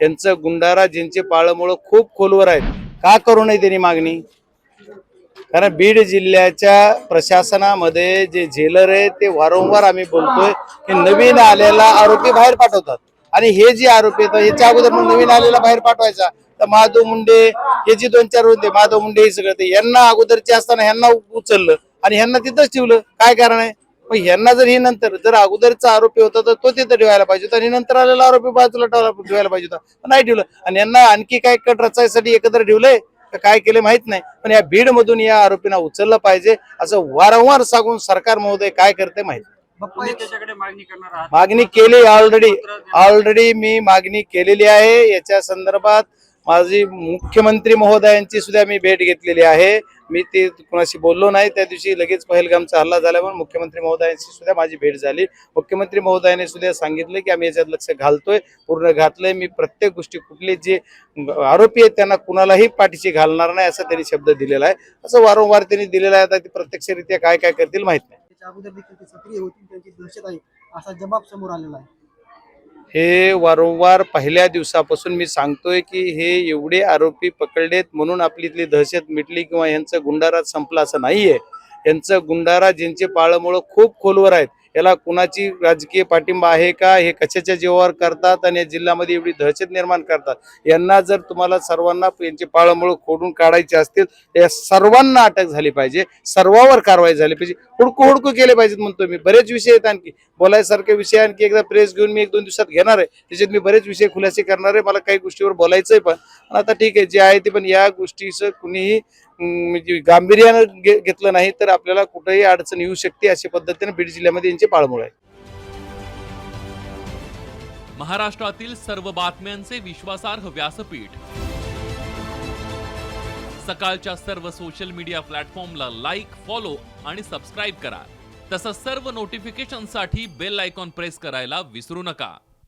यांचं गुंडारा ज्यांचे पाळमुळं खूप खोलवर आहेत. का करू नये त्यांनी मागणी? कारण बीड जिल्ह्याच्या प्रशासनामध्ये जे झेलर आहे ते वारंवार आम्ही बोलतोय की नवीन आलेला आरोपी बाहेर पाठवतात. आणि हे जे आरोपी येतात याच्या अगोदर मग नवीन आलेला बाहेर पाठवायचा. तर माधव मुंडे हे जे दोन चार होते माधव मुंडे हे सगळं ते यांना अगोदरचे असताना ह्यांना उचललं आणि ह्यांना तिथंच ठेवलं. काय कारण आहे? मग ह्यांना जर ही नंतर जर अगोदरचा आरोपी होता तर तो तिथं ठेवायला पाहिजे होता आणि नंतर आलेला आरोपी बाजूला ठेवायला पाहिजे होता. पण नाही ठेवलं. आणि यांना आणखी काय कट रचायसाठी एकत्र ठेवलंय? काय केले माहीत नाही. पण या बीड मधून या आरोपींना उचललं पाहिजे असं वारंवार सांगून सरकार महोदय काय करते माहीत मागणी केली ऑलरेडी ऑलरेडी मी मागणी केलेली आहे. याच्या संदर्भात माझी मुख्यमंत्री महोदयांची सुद्धा मी भेट घेतलेली आहे. मी ते कुणाशी बोललो नाही त्या दिवशी लगेच पहलगामचा हल्ला झाल्यावर मुख्यमंत्री महोदयांशी सुद्धा माझी भेट झाली. मुख्यमंत्री महोदयाने सुद्धा सांगितलं की आम्ही याच्यात लक्ष घालतोय पूर्ण घातलंय. मी प्रत्येक गोष्टी कुठले जे आरोपी आहेत त्यांना कुणालाही पाठीशी घालणार नाही असं त्यांनी शब्द दिलेला आहे. असं वारंवार त्यांनी दिलेला आहे आता ते प्रत्यक्षरित्या काय काय करतील माहीत नाही. त्याच्या अगोदर देखील ते सक्रिय होतील त्यांची दहशत आहे असा जबाब समोर आलेला आहे. हे वारंवार पहिल्या दिवसापासून मी सांगतोय की हे एवढे आरोपी पकडलेत म्हणून आपली इथली दहशत मिटली किंवा यांचं गुंडारा संपला असं नाहीये. यांचं गुंडारा ज्यांचे पाळमुळं खूप खोलवर आहेत. याला कुणाची राजकीय पाठिंबा आहे का? हे कशाच्या जीवावर करतात आणि या जिल्ह्यामध्ये एवढी दहशत निर्माण करतात? यांना जर तुम्हाला सर्वांना यांचे पाळमुळं खोडून काढायचे असतील तर या सर्वांना अटक झाली पाहिजे. सर्वावर कारवाई झाली पाहिजे. हुडकू हुडकू केले पाहिजेत म्हणतो मी. बरेच विषय आहेत आणखी. बोलायसारखे विषय आणखी एकदा प्रेस घेऊन मी एक दोन दिवसात घेणार आहे. त्याच्यात मी बरेच विषय खुलासे करणार आहे. मला काही गोष्टीवर बोलायचंय पण. पण आता ठीक आहे जे आहे ते पण या गोष्टीचं कुणीही म्हणजे गांभीर्यानं घे- घेतलं नाही तर आपल्याला कुठेही अडचण येऊ शकते अशा पद्धतीने बीड जिल्ह्यामध्ये यांचे पाळमुळे आहे. महाराष्ट्रातील सर्व बातम्यांचे विश्वासार्ह व्यासपीठ. सकाळच्या सर्व सोशल मीडिया प्लॅटफॉर्मला लाईक फॉलो आणि सबस्क्राईब करा. तसंच सर्व नोटिफिकेशनसाठी बेल आयकॉन प्रेस करायला विसरू नका.